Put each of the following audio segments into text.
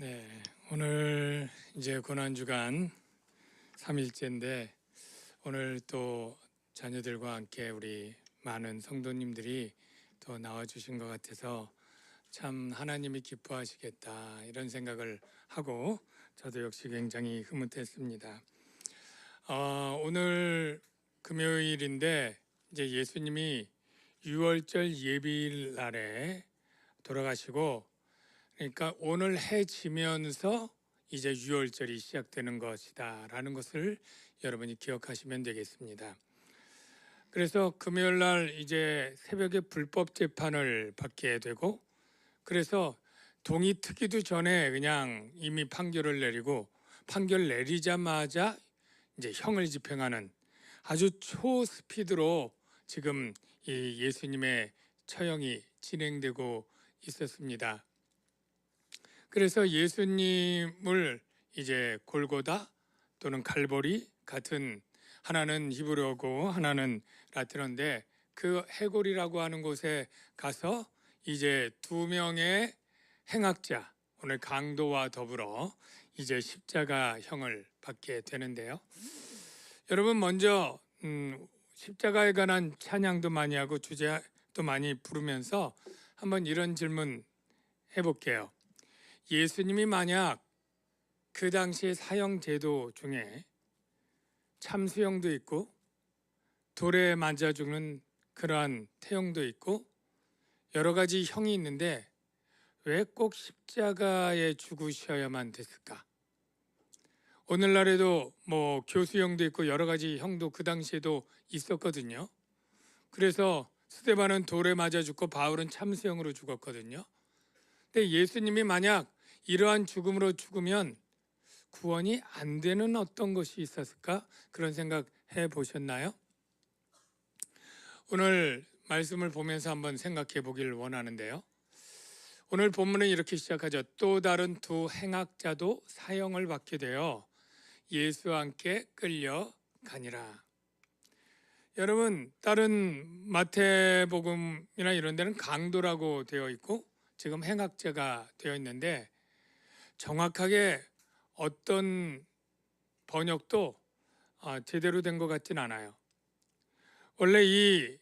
네, 오늘 이제 고난 주간 3일째인데 오늘 또 자녀들과 함께 우리 많은 성도님들이 또 나와 주신 것 같아서 참 하나님이 기뻐하시겠다 이런 생각을 하고 저도 역시 굉장히 흐뭇했습니다. 어, 오늘 금요일인데 이제 예수님이 6월절 예비일 날에 돌아가시고 그러니까 오늘 해 지면서 이제 6월절이 시작되는 것이다라는 것을 여러분이 기억하시면 되겠습니다. 그래서 금요일 날 이제 새벽에 불법 재판을 받게 되고 그래서 동의 트기도 전에 그냥 이미 판결을 내리고 판결 내리자마자 이제 형을 집행하는 아주 초스피드로 지금 이 예수님의 처형이 진행되고 있었습니다. 그래서 예수님을 이제 골고다 또는 갈보리 같은 하나는 히브리어고 하나는 라틴어인데 그 해골이라고 하는 곳에 가서 이제 두 명의 행악자 오늘 강도와 더불어 이제 십자가형을 받게 되는데요. 여러분 먼저 음, 십자가에 관한 찬양도 많이 하고 주제도 많이 부르면서 한번 이런 질문 해볼게요. 예수님이 만약 그 당시의 사형 제도 중에 참수형도 있고 돌에 맞아 죽는 그러한 태형도 있고 여러 가지 형이 있는데 왜 꼭 십자가에 죽으셔야만 됐을까? 오늘날에도 뭐 교수형도 있고 여러 가지 형도 그 당시에도 있었거든요. 그래서 스테반은 돌에 맞아 죽고 바울은 참수형으로 죽었거든요. 근데 예수님이 만약 이러한 죽음으로 죽으면 구원이 안 되는 어떤 것이 있었을까? 그런 생각 해 보셨나요? 오늘 말씀을 보면서 한번 생각해 보길 원하는데요. 오늘 본문은 이렇게 시작하죠. 또 다른 두 행악자도 사형을 받게 되어 예수와 함께 끌려가니라. 여러분 다른 마태복음이나 이런 데는 강도라고 되어 있고 지금 행악자가 되어 있는데 정확하게 어떤 번역도 아, 제대로 된 것 같진 않아요. 원래 이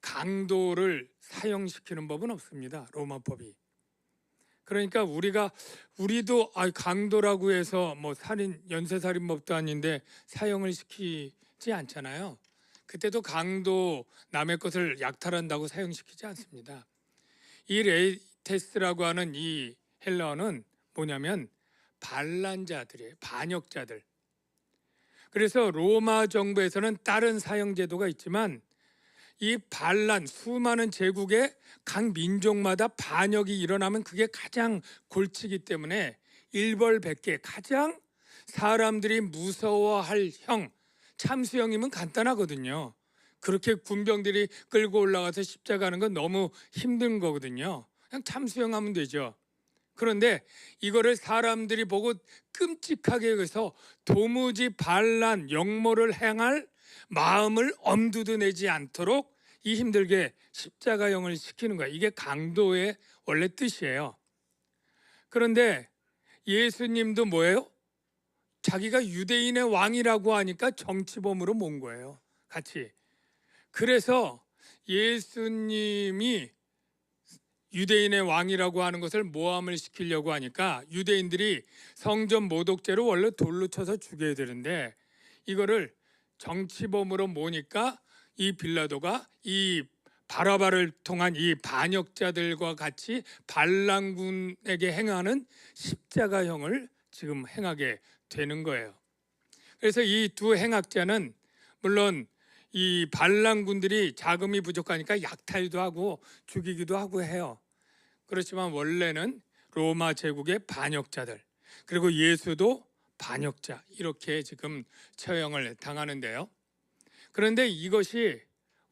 강도를 사형시키는 법은 없습니다. 로마법이. 그러니까 우리가 우리도 아, 강도라고 해서 뭐 살인 연쇄살인법도 아닌데 사형을 시키지 않잖아요. 그때도 강도 남의 것을 약탈한다고 사형시키지 않습니다. 이 레이테스라고 하는 이 헬라어는 뭐냐면 반란자들이에요. 반역자들. 그래서 로마 정부에서는 다른 사형 제도가 있지만 이 반란 수많은 제국의 각 민족마다 반역이 일어나면 그게 가장 골치기 때문에 일벌백계 가장 사람들이 무서워할 형 참수형이면 간단하거든요. 그렇게 군병들이 끌고 올라가서 십자가는 건 너무 힘든 거거든요. 그냥 참수형하면 되죠. 그런데 이거를 사람들이 보고 끔찍하게 여기서 도무지 반란 역모를 행할 마음을 엄두도 내지 않도록 이 힘들게 십자가형을 시키는 거야. 이게 강도의 원래 뜻이에요. 그런데 예수님도 뭐예요? 자기가 유대인의 왕이라고 하니까 정치범으로 몬 거예요. 같이. 그래서 예수님이 유대인의 왕이라고 하는 것을 모함을 시키려고 하니까 유대인들이 성전 모독죄로 원래 돌로 쳐서 죽여야 되는데 이거를 정치범으로 모니까 이 빌라도가 이 바라바를 통한 이 반역자들과 같이 반란군에게 행하는 십자가형을 지금 행하게 되는 거예요. 그래서 이 두 행악자는 물론 이 반란군들이 자금이 부족하니까 약탈도 하고 죽이기도 하고 해요. 그렇지만 원래는 로마 제국의 반역자들 그리고 예수도 반역자 이렇게 지금 처형을 당하는데요. 그런데 이것이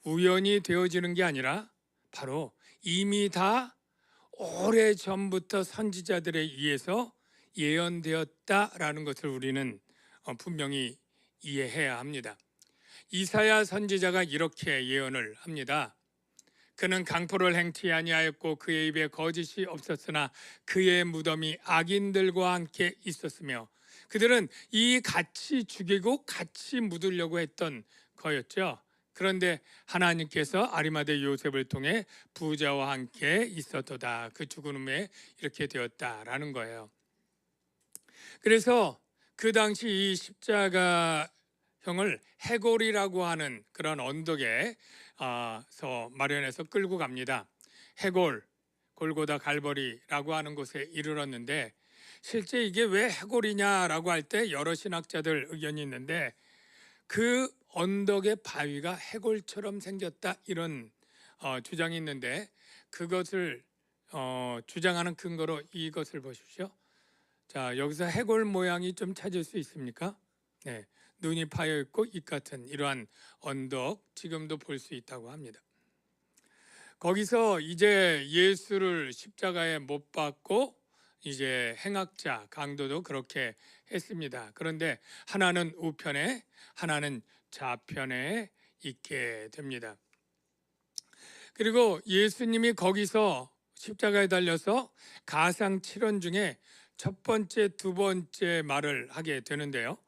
우연히 되어지는 게 아니라 바로 이미 다 오래 전부터 선지자들에 의해서 예언되었다라는 것을 우리는 어, 분명히 이해해야 합니다. 이사야 선지자가 이렇게 예언을 합니다. 그는 강포를 행치 아니하였고 그의 입에 거짓이 없었으나 그의 무덤이 악인들과 함께 있었으며 그들은 이 같이 죽이고 같이 묻으려고 했던 거였죠. 그런데 하나님께서 아리마대 요셉을 통해 부자와 함께 있었도다. 그 죽음에 이렇게 되었다라는 거예요. 그래서 그 당시 이 십자가 형을 해골이라고 하는 그런 언덕에 아, 서 마련해서 끌고 갑니다. 해골, 골고다 갈보리라고 하는 곳에 이르렀는데 실제 이게 왜 해골이냐라고 할 때 여러 신학자들 의견이 있는데 그 언덕의 바위가 해골처럼 생겼다 이런 어, 주장이 있는데 그것을 어, 주장하는 근거로 이것을 보십시오. 자 여기서 해골 모양이 좀 찾을 수 있습니까? 네, 눈이 파여 있고 입 같은 이러한 언덕 지금도 볼 수 있다고 합니다. 거기서 이제 예수를 십자가에 못 박고 이제 행악자 강도도 그렇게 했습니다. 그런데 하나는 우편에 하나는 좌편에 있게 됩니다. 그리고 예수님이 거기서 십자가에 달려서 가상 7원 중에 첫 번째, 두 번째 말을 하게 되는데요.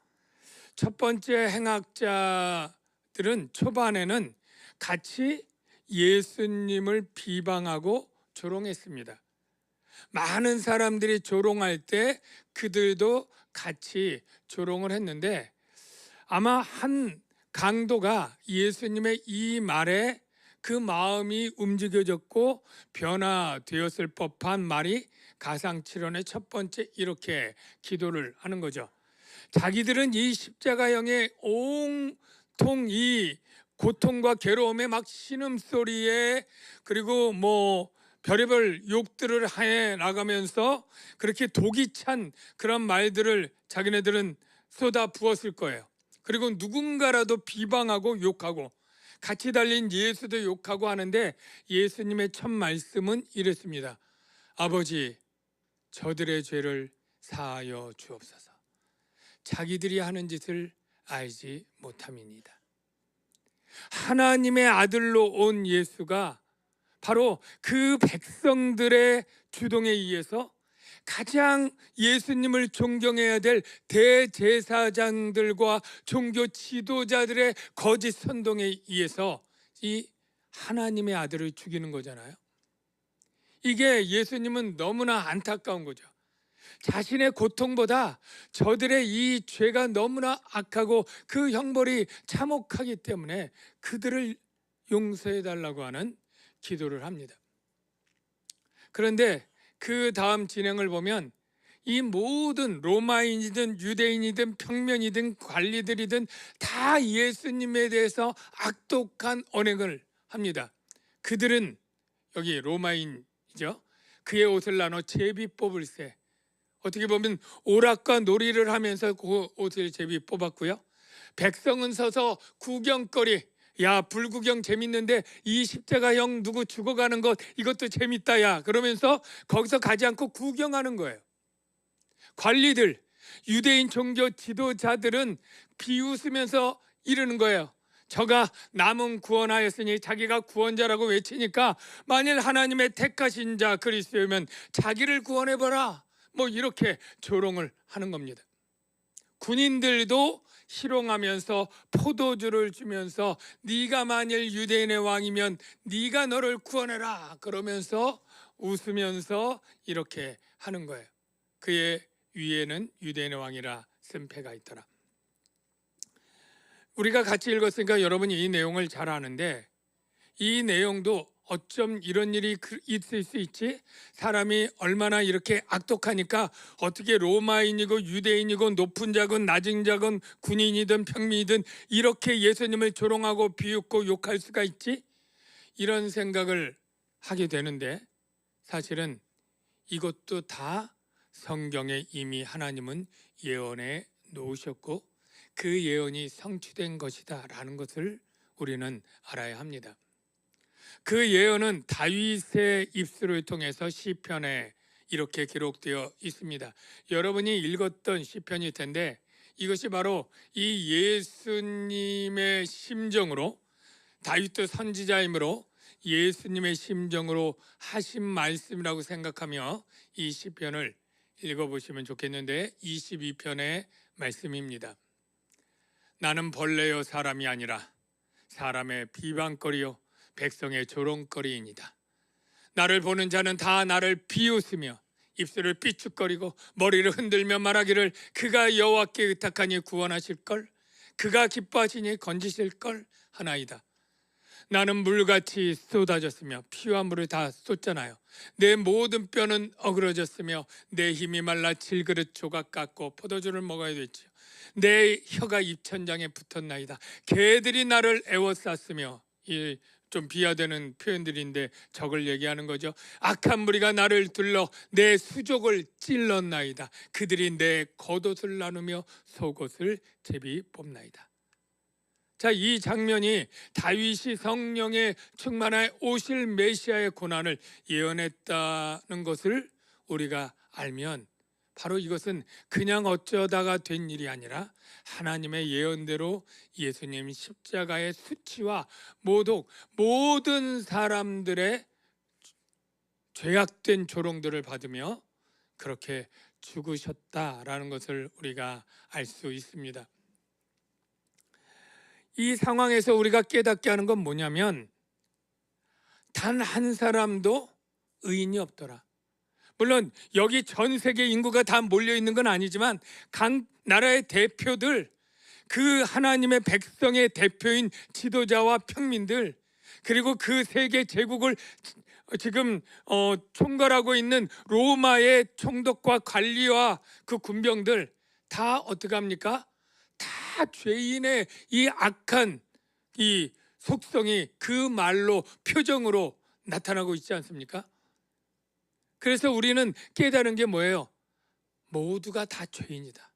첫 번째 행악자들은 초반에는 같이 예수님을 비방하고 조롱했습니다. 많은 사람들이 조롱할 때 그들도 같이 조롱을 했는데 아마 한 강도가 예수님의 이 말에 그 마음이 움직여졌고 변화되었을 법한 말이 가상칠언의 첫 번째 이렇게 기도를 하는 거죠. 자기들은 이 십자가형의 온통 이 고통과 괴로움에 막 신음소리에 그리고 뭐 별의별 욕들을 해 나가면서 그렇게 독이 찬 그런 말들을 자기네들은 쏟아 부었을 거예요. 그리고 누군가라도 비방하고 욕하고 같이 달린 예수도 욕하고 하는데 예수님의 첫 말씀은 이랬습니다. 아버지, 저들의 죄를 사하여 주옵소서. 자기들이 하는 짓을 알지 못함이니다. 하나님의 아들로 온 예수가 바로 그 백성들의 주동에 의해서 가장 예수님을 존경해야 될 대제사장들과 종교 지도자들의 거짓 선동에 의해서 이 하나님의 아들을 죽이는 거잖아요. 이게 예수님은 너무나 안타까운 거죠. 자신의 고통보다 저들의 이 죄가 너무나 악하고 그 형벌이 참혹하기 때문에 그들을 용서해 달라고 하는 기도를 합니다. 그런데 그 다음 진행을 보면 이 모든 로마인이든 유대인이든 평면이든 관리들이든 다 예수님에 대해서 악독한 언행을 합니다. 그들은 여기 로마인이죠. 그의 옷을 나눠 제비 뽑을세. 어떻게 보면 오락과 놀이를 하면서 그 옷을 제비 뽑았고요. 백성은 서서 구경거리 야 불구경 재밌는데 이 십자가 형 누구 죽어가는 것 이것도 재밌다 야. 그러면서 거기서 가지 않고 구경하는 거예요. 관리들 유대인 종교 지도자들은 비웃으면서 이러는 거예요. 저가 남은 구원하였으니 자기가 구원자라고 외치니까 만일 하나님의 택하신 자 그리스도면 자기를 구원해보라 뭐 이렇게 조롱을 하는 겁니다 군인들도 희롱하면서 포도주를 주면서 네가 만일 유대인의 왕이면 네가 너를 구원해라 그러면서 웃으면서 이렇게 하는 거예요. 그의 위에는 유대인의 왕이라 쓴 패가 있더라. 우리가 같이 읽었으니까 여러분이 이 내용을 잘 아는데 이 내용도 어쩜 이런 일이 그- 있을 수 있지? 사람이 얼마나 이렇게 악독하니까 어떻게 로마인이고 유대인이고 높은 자건 낮은 자건 군인이든 평민이든 이렇게 예수님을 조롱하고 비웃고 욕할 수가 있지? 이런 생각을 하게 되는데 사실은 이것도 다 성경에 이미 하나님은 예언해 놓으셨고 그 예언이 성취된 것이다라는 것을 우리는 알아야 합니다. 그 예언은 다윗의 입술을 통해서 시편에 이렇게 기록되어 있습니다. 여러분이 읽었던 시편일 텐데 이것이 바로 이 예수님의 심정으로 다윗도 선지자이므로 예수님의 심정으로 하신 말씀이라고 생각하며 이 시편을 읽어보시면 좋겠는데 22편의 말씀입니다. 나는 벌레요 사람이 아니라 사람의 비방거리요 백성의 조롱거리이니다. 나를 보는 자는 다 나를 비웃으며 입술을 삐죽거리고 머리를 흔들며 말하기를 그가 여호와께 의탁하니 구원하실 걸 그가 기뻐하시니 건지실 걸 하나이다. 나는 물같이 쏟아졌으며 피와 물을 다 쏟잖아요. 내 모든 뼈는 어그러졌으며 내 힘이 말라 질그릇 조각 같고 포도주를 먹어야 됐지요. 내 혀가 입천장에 붙었나이다. 개들이 나를 애워쌌으며 이 좀 비하되는 표현들인데 적을 얘기하는 거죠. 악한 무리가 나를 둘러 내 수족을 찔렀나이다. 그들이 내 겉옷을 나누며 속옷을 제비 뽑나이다. 자, 이 장면이 다윗이 성령의 충만하여 오실 메시아의 고난을 예언했다는 것을 우리가 알면 바로 이것은 그냥 어쩌다가 된 일이 아니라 하나님의 예언대로 예수님 십자가의 수치와 모독 모든 사람들의 죄악된 조롱들을 받으며 그렇게 죽으셨다라는 것을 우리가 알 수 있습니다. 이 상황에서 우리가 깨닫게 하는 건 뭐냐면 단 한 사람도 의인이 없더라. 물론 여기 전 세계 인구가 다 몰려 있는 건 아니지만 각 나라의 대표들 그 하나님의 백성의 대표인 지도자와 평민들 그리고 그 세계 제국을 지금 어, 총괄하고 있는 로마의 총독과 관리와 그 군병들 다 어떻게 합니까? 다 죄인의 이 악한 이 속성이 그 말로 표정으로 나타나고 있지 않습니까? 그래서 우리는 깨달은 게 뭐예요? 모두가 다 죄인이다.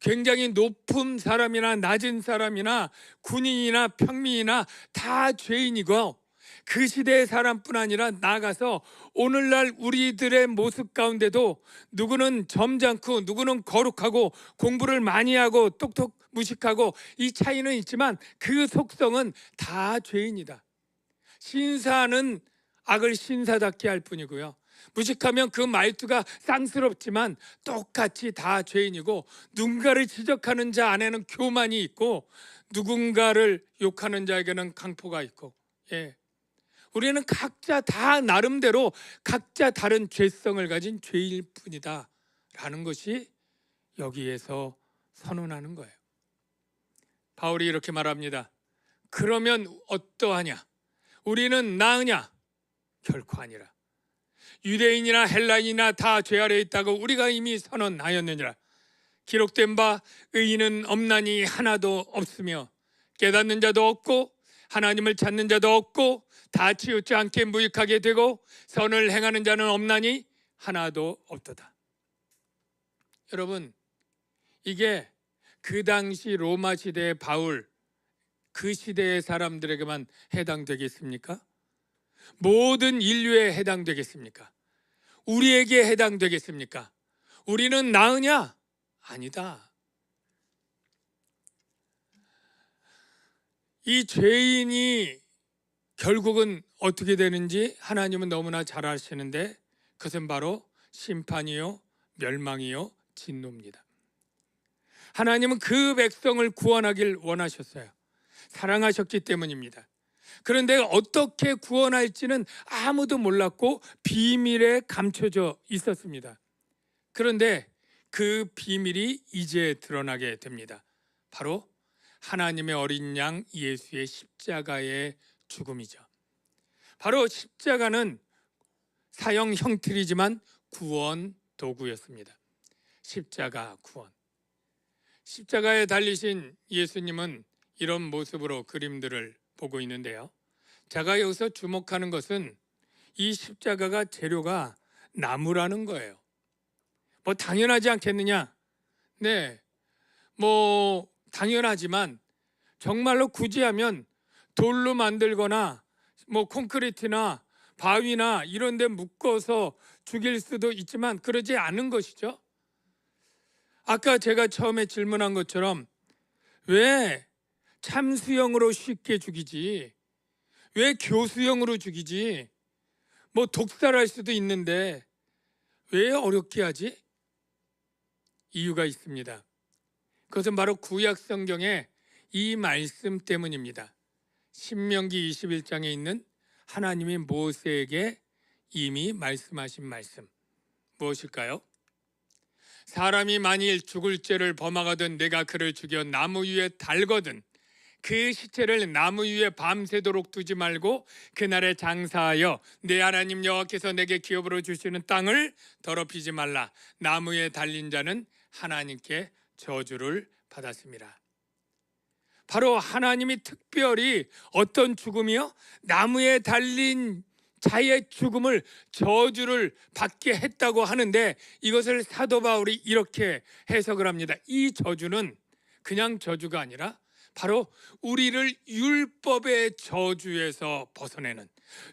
굉장히 높은 사람이나 낮은 사람이나 군인이나 평민이나 다 죄인이고 그 시대의 사람뿐 아니라 나가서 오늘날 우리들의 모습 가운데도 누구는 점잖고 누구는 거룩하고 공부를 많이 하고 똑똑 무식하고 이 차이는 있지만 그 속성은 다 죄인이다. 신사는 악을 신사답게 할 뿐이고요. 무식하면 그 말투가 쌍스럽지만 똑같이 다 죄인이고 누군가를 지적하는 자 안에는 교만이 있고 누군가를 욕하는 자에게는 강포가 있고 예. 우리는 각자 다 나름대로 각자 다른 죄성을 가진 죄일 뿐이다 라는 것이 여기에서 선언하는 거예요. 바울이 이렇게 말합니다. 그러면 어떠하냐? 우리는 나으냐? 결코 아니라 유대인이나 헬라인이나 다 죄 아래 있다고 우리가 이미 선언하였느니라 기록된 바 의인은 없나니 하나도 없으며 깨닫는 자도 없고 하나님을 찾는 자도 없고 다 치우지 않게 무익하게 되고 선을 행하는 자는 없나니 하나도 없도다. 여러분 이게 그 당시 로마 시대의 바울 그 시대의 사람들에게만 해당되겠습니까? 모든 인류에 해당되겠습니까? 우리에게 해당되겠습니까? 우리는 나으냐? 아니다. 이 죄인이 결국은 어떻게 되는지 하나님은 너무나 잘 아시는데 그것은 바로 심판이요, 멸망이요, 진노입니다. 하나님은 그 백성을 구원하길 원하셨어요. 사랑하셨기 때문입니다. 그런데 어떻게 구원할지는 아무도 몰랐고 비밀에 감춰져 있었습니다. 그런데 그 비밀이 이제 드러나게 됩니다. 바로 하나님의 어린 양 예수의 십자가의 죽음이죠. 바로 십자가는 사형 형틀이지만 구원 도구였습니다. 십자가 구원. 십자가에 달리신 예수님은 이런 모습으로 그림들을 보고 있는데요. 제가 여기서 주목하는 것은 이 십자가가 재료가 나무라는 거예요. 뭐 당연하지 않겠느냐? 네. 뭐 당연하지만 정말로 굳이 하면 돌로 만들거나 뭐 콘크리트나 바위나 이런 데 묶어서 죽일 수도 있지만 그러지 않은 것이죠. 아까 제가 처음에 질문한 것처럼 왜 참수형으로 쉽게 죽이지 왜 교수형으로 죽이지? 뭐 독살할 수도 있는데 왜 어렵게 하지? 이유가 있습니다. 그것은 바로 구약 성경의 이 말씀 때문입니다. 신명기 21장에 있는 하나님이 모세에게 이미 말씀하신 말씀 무엇일까요? 사람이 만일 죽을 죄를 범하거든 내가 그를 죽여 나무 위에 달거든 그 시체를 나무 위에 밤새도록 두지 말고 그날에 장사하여 내 하나님 여호와께서 내게 기업으로 주시는 땅을 더럽히지 말라 나무에 달린 자는 하나님께 저주를 받았습니다. 바로 하나님이 특별히 어떤 죽음이요? 나무에 달린 자의 죽음을 저주를 받게 했다고 하는데 이것을 사도 바울이 이렇게 해석을 합니다. 이 저주는 그냥 저주가 아니라 바로 우리를 율법의 저주에서 벗어내는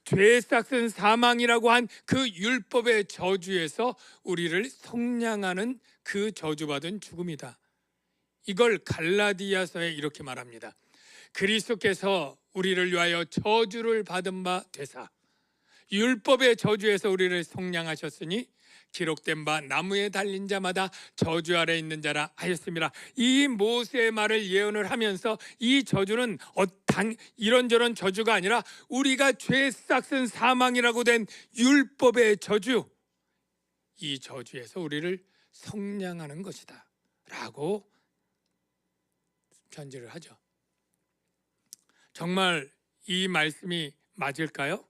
죄 싹은 사망이라고 한 그 율법의 저주에서 우리를 성량하는 그 저주받은 죽음이다. 이걸 갈라디아서에 이렇게 말합니다. 그리스도께서 우리를 위하여 저주를 받은 바 되사 율법의 저주에서 우리를 성량하셨으니 기록된 바 나무에 달린 자마다 저주 아래 있는 자라 하였습니다. 이 모세의 말을 예언을 하면서 이 저주는 어, 당, 이런저런 저주가 아니라 우리가 죄 싹슨 사망이라고 된 율법의 저주 이 저주에서 우리를 성량하는 것이다 라고 편지를 하죠. 정말 이 말씀이 맞을까요?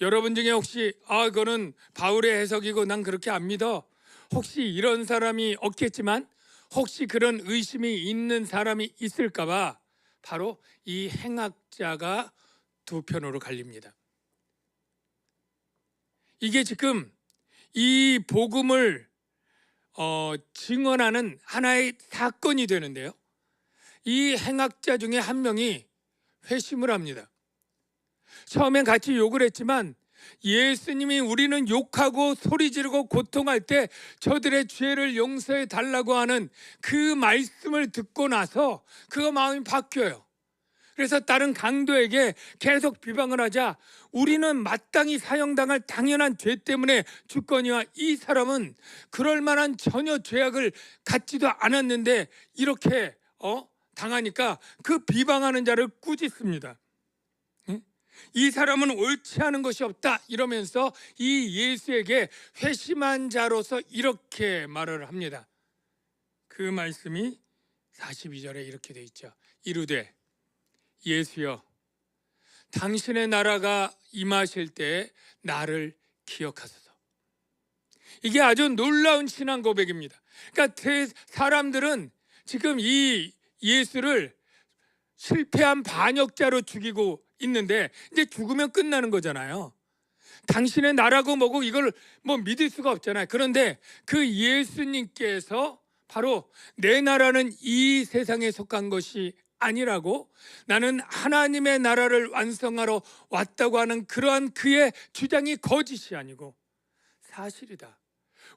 여러분 중에 혹시 아 이거는 바울의 해석이고 난 그렇게 안 믿어. 혹시 이런 사람이 없겠지만 혹시 그런 의심이 있는 사람이 있을까봐 바로 이 행악자가 두 편으로 갈립니다. 이게 지금 이 복음을 어, 증언하는 하나의 사건이 되는데요. 이 행악자 중에 한 명이 회심을 합니다. 처음엔 같이 욕을 했지만 예수님이 우리는 욕하고 소리 지르고 고통할 때 저들의 죄를 용서해 달라고 하는 그 말씀을 듣고 나서 그가 마음이 바뀌어요. 그래서 다른 강도에게 계속 비방을 하자 우리는 마땅히 사형당할 당연한 죄 때문에 죽거니와 이 사람은 그럴 만한 전혀 죄악을 갖지도 않았는데 이렇게 어 당하니까 그 비방하는 자를 꾸짖습니다. 이 사람은 옳지 않은 것이 없다 이러면서 이 예수에게 회심한 자로서 이렇게 말을 합니다. 그 말씀이 42절에 이렇게 돼 있죠. 이르되 예수여 당신의 나라가 임하실 때 나를 기억하소서. 이게 아주 놀라운 신앙 고백입니다. 그러니까 사람들은 지금 이 예수를 실패한 반역자로 죽이고 있는데 이제 죽으면 끝나는 거잖아요. 당신의 나라고 뭐고 이걸 뭐 믿을 수가 없잖아요. 그런데 그 예수님께서 바로 내 나라는 이 세상에 속한 것이 아니라고 나는 하나님의 나라를 완성하러 왔다고 하는 그러한 그의 주장이 거짓이 아니고 사실이다.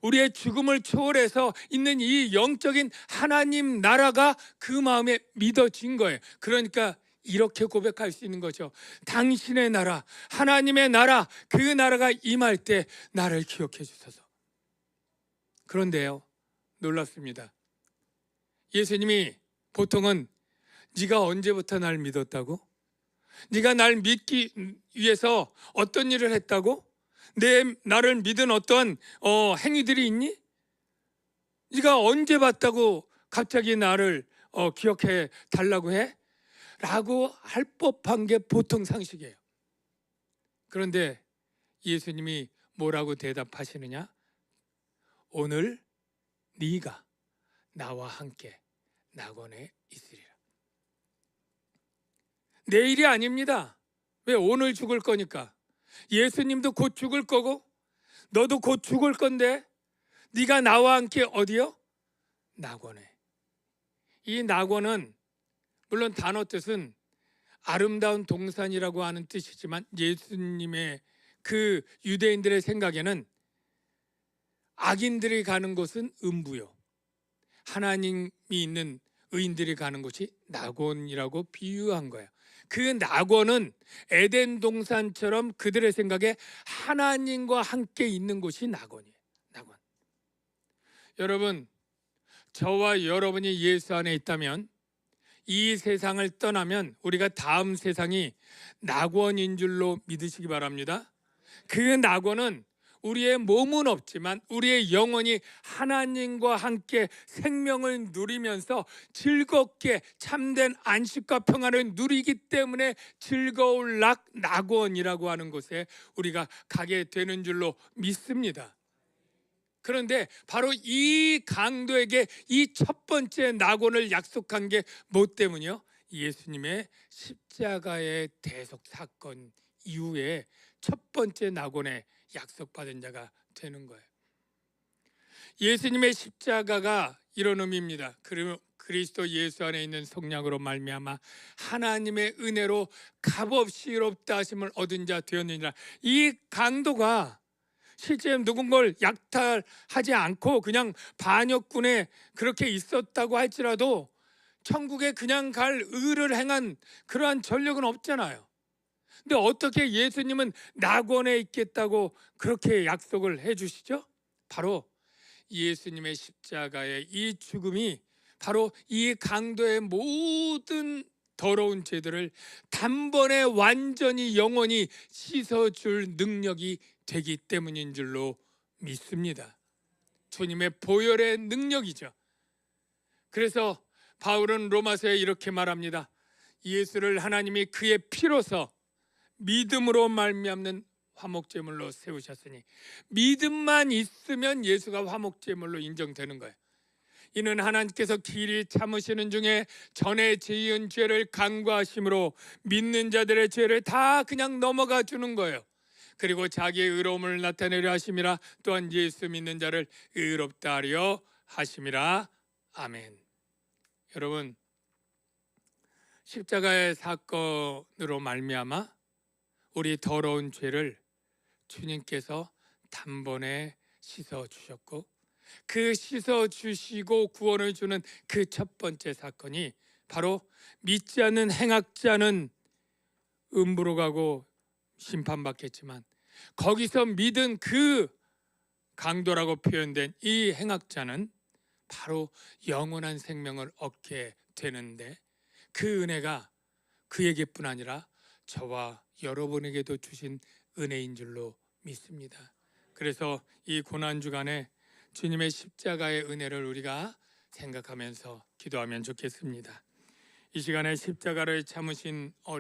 우리의 죽음을 초월해서 있는 이 영적인 하나님 나라가 그 마음에 믿어진 거예요. 그러니까 이렇게 고백할 수 있는 거죠. 당신의 나라, 하나님의 나라, 그 나라가 임할 때 나를 기억해 주소서. 그런데요, 놀랍습니다. 예수님이 보통은 네가 언제부터 날 믿었다고? 네가 날 믿기 위해서 어떤 일을 했다고? 내 나를 믿은 어떤 어, 행위들이 있니? 네가 언제 봤다고 갑자기 나를 어, 기억해 달라고 해? 라고 할 법한 게 보통 상식이에요. 그런데 예수님이 뭐라고 대답하시느냐? 오늘 네가 나와 함께 낙원에 있으리라. 내일이 아닙니다. 왜 오늘 죽을 거니까. 예수님도 곧 죽을 거고 너도 곧 죽을 건데 네가 나와 함께 어디요? 낙원에. 이 낙원은 물론 단어 뜻은 아름다운 동산이라고 하는 뜻이지만 예수님의 그 유대인들의 생각에는 악인들이 가는 곳은 음부요. 하나님이 있는 의인들이 가는 곳이 낙원이라고 비유한 거예요. 그 낙원은 에덴 동산처럼 그들의 생각에 하나님과 함께 있는 곳이 낙원이에요. 낙원. 여러분, 저와 여러분이 예수 안에 있다면 이 세상을 떠나면 우리가 다음 세상이 낙원인 줄로 믿으시기 바랍니다. 그 낙원은 우리의 몸은 없지만 우리의 영혼이 하나님과 함께 생명을 누리면서 즐겁게 참된 안식과 평안을 누리기 때문에 즐거울 낙 낙원이라고 하는 곳에 우리가 가게 되는 줄로 믿습니다. 그런데 바로 이 강도에게 이 첫 번째 낙원을 약속한 게 뭐 때문이요? 예수님의 십자가의 대속 사건 이후에 첫 번째 낙원에 약속받은 자가 되는 거예요. 예수님의 십자가가 이런 의미입니다. 그리고 그리스도 예수 안에 있는 성령으로 말미암아 하나님의 은혜로 값없이 이롭다 하심을 얻은 자 되었느니라. 이 강도가 실제 누군가를 약탈하지 않고 그냥 반역군에 그렇게 있었다고 할지라도 천국에 그냥 갈 의를 행한 그러한 전력은 없잖아요. 근데 어떻게 예수님은 낙원에 있겠다고 그렇게 약속을 해 주시죠? 바로 예수님의 십자가의 이 죽음이 바로 이 강도의 모든 더러운 죄들을 단번에 완전히 영원히 씻어줄 능력이 되기 때문인 줄로 믿습니다. 주님의 보혈의 능력이죠. 그래서 바울은 로마서에 이렇게 말합니다. 예수를 하나님이 그의 피로서 믿음으로 말미암는 화목제물로 세우셨으니 믿음만 있으면 예수가 화목제물로 인정되는 거예요. 이는 하나님께서 길이 참으시는 중에 전에 지은 죄를 간과하심으로 믿는 자들의 죄를 다 그냥 넘어가 주는 거예요. 그리고 자기의 의로움을 나타내려 하심이라 또한 예수 믿는 자를 의롭다 하려 하심이라 아멘. 여러분 십자가의 사건으로 말미암아 우리 더러운 죄를 주님께서 단번에 씻어 주셨고 그 씻어 주시고 구원을 주는 그 첫 번째 사건이 바로 믿지 않는 행악자는 음부로 가고 심판받겠지만 거기서 믿은 그 강도라고 표현된 이 행악자는 바로 영원한 생명을 얻게 되는데 그 은혜가 그에게뿐 아니라 저와 여러분에게도 주신 은혜인 줄로 믿습니다. 그래서 이 고난 주간에 주님의 십자가의 은혜를 우리가 생각하면서 기도하면 좋겠습니다. 이 시간에 십자가를 참으신 어린